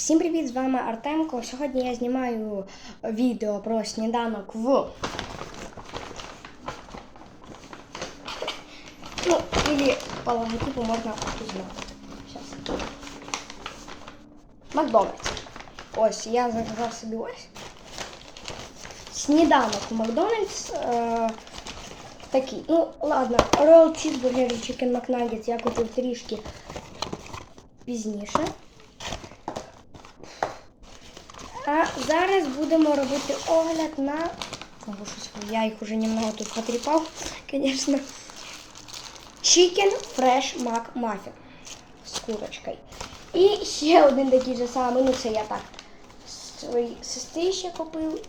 Всім привіт! З вами Артемко. Сьогодні я знімаю відео про сніданок в. Ну, или по логотипу можна узнати. Макдональдс. Ось, я заказав собі ось. Сніданок в Макдональдс. Е, такий. Ну, ладно, Royal Cheeseburger і Chicken McNuggets я купив трішки пізніше. А зараз будемо робити огляд на. Я їх уже немного тут потріпав, звісно. Chicken Fresh Mac Muffin з курочкою. І ще один такий же самий, ну це я так своїй сестрі ще купив.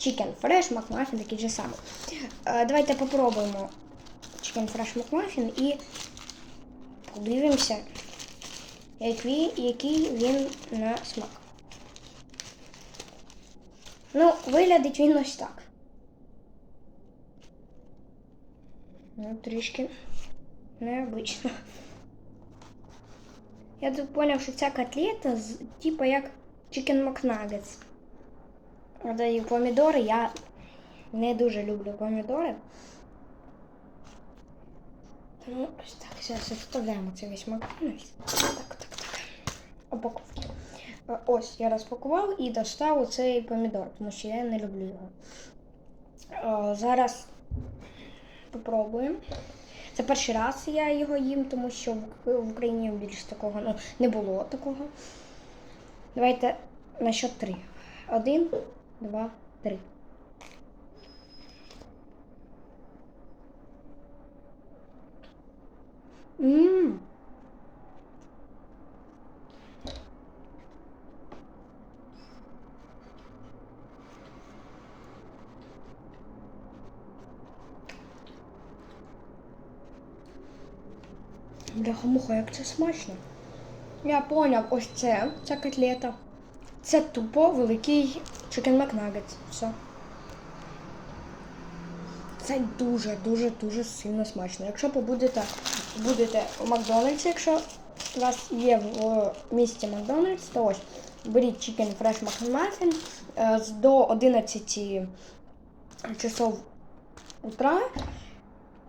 Chicken Fresh McMuffin такий же самий. Е, давайте попробуємо Chicken Fresh McMuffin і подивимося, який він на смак. Ну, виглядить він ось так. Ну, трішки необично. Я тут зрозумів, що ця котлета типа як Chicken McNuggets. Даю помідори. Я не дуже люблю помідори. Тому ось так, зараз вставляємо цей весь Макдональдс. Так, так, так. Упаковки. Е, Ось я розпакував і достав оцей помідор, тому що я не люблю його. Е, Зараз попробуємо. Це перший раз я його їм, тому що в Україні більш такого ну, не було такого. Давайте на счет три. Один, два, три. Ммм. Бляха-муха, як це смачно. Я поняв, ось це, ця котлета. Це тупо великий chicken McNuggets. Все. Це дуже, дуже, дуже сильно смачно. Якщо побудете будете у Макдональдсі, якщо у вас є в місті Макдональдс, то ось беріть Chicken Fresh McMuffin е, до 11 часов утра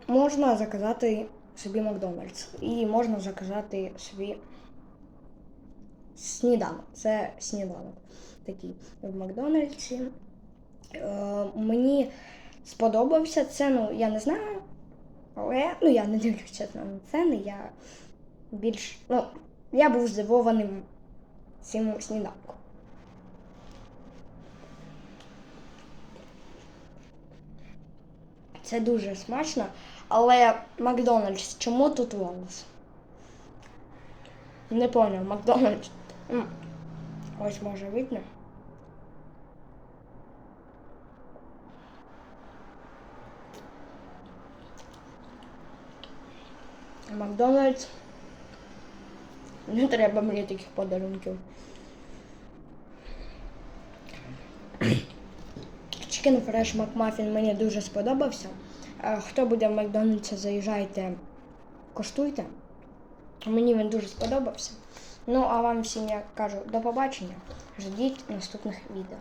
можна заказати собі Макдональдс. І можна заказати собі сніданок. Це сніданок такий в Макдональдсі. Е, мені сподобався це, ну я не знаю. Але ну я не дивлюся на ціни, я більш. Ну, я був здивованим цим сніданком. Це дуже смачно, але Макдональдс, чому тут волос? Не понял, Макдональдс. Ось може видно. Макдональдс. Не треба мені таких подарунків. Chicken Fresh McMuffin мені дуже сподобався. Хто буде в Макдональдсі, заїжджайте, коштуйте. Мені він дуже сподобався. Ну, а вам всім я кажу до побачення. Ждіть наступних відео.